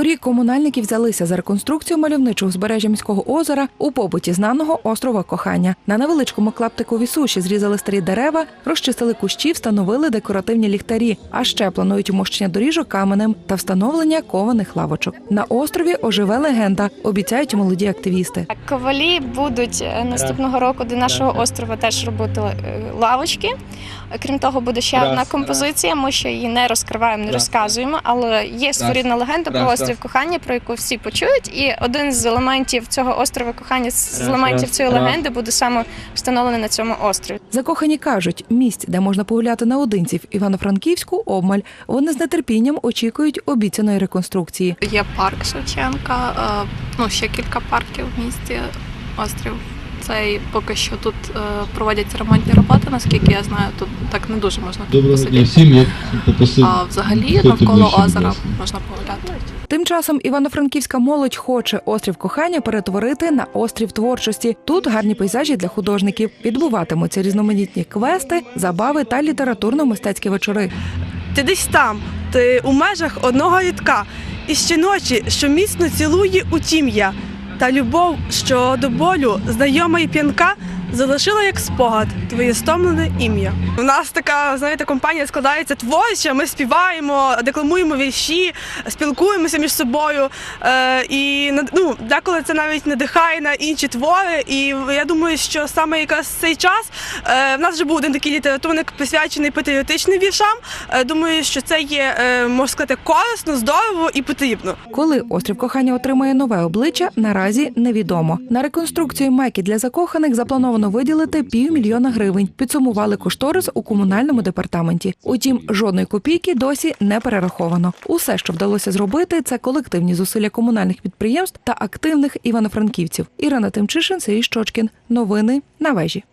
Торік комунальники взялися за реконструкцію мальовничого узбережжя міського озера у побуті знаного острова кохання. На невеличкому клаптикові суші зрізали старі дерева, розчистили кущі, встановили декоративні ліхтарі. А ще планують умощення доріжок каменем та встановлення кованих лавочок. На острові оживе легенда, обіцяють молоді активісти. Ковалі будуть е, наступного року до нашого острова теж робити е, лавочки. Крім того, буде ще Раз, одна раз. композиція. Ми ще її не розкриваємо, не Раз. розказуємо, але є своєрідна легенда про Раз, острів кохання, про яку всі почують. І один з елементів цього острова кохання, з елементів цієї легенди буде саме встановлений на цьому острові. Закохані кажуть, місць, де можна погуляти наодинці в Івано-Франківську, обмаль. Вони з нетерпінням очікують обіцяної реконструкції. Є парк Шевченка, е, ну ще кілька парків в місті. Острів. Цей поки що тут е, проводяться ремонтні роботи, наскільки я знаю, тут так не дуже можна Доброго дня всім. Я попросив. А взагалі навколо озера можна погуляти. Тим часом івано-франківська молодь хоче острів кохання перетворити на острів творчості. Тут гарні пейзажі для художників. Відбуватимуться різноманітні квести, забави та літературно-мистецькі вечори. Ти десь там, ти у межах одного рядка. І щоночі, що міцно цілує у тім'я. Та любов, що до болю. Знайома і п'янка, залишила як спогад твоє стомлене ім'я. У нас така, знаєте, компанія складається творча. Ми співаємо, декламуємо вірші, спілкуємося між собою. Е, і ну, деколи це навіть надихає на інші твори. І я думаю, що саме якраз цей час е, в нас вже був один такий літературник присвячений патріотичним віршам. Е, думаю, що це є, е, можна сказати, корисно, здорово і потрібно. Коли острів кохання отримає нове обличчя, наразі невідомо. На реконструкцію майки для закоханих заплановано виділити півмільйона гривень. Підсумували кошторис у комунальному департаменті. Утім, жодної копійки досі не перераховано. Усе, що вдалося зробити, це колективні зусилля комунальних підприємств та активних івано-франківців. Ірина Тимчишин, Сергій Щочкін. Новини на вежі.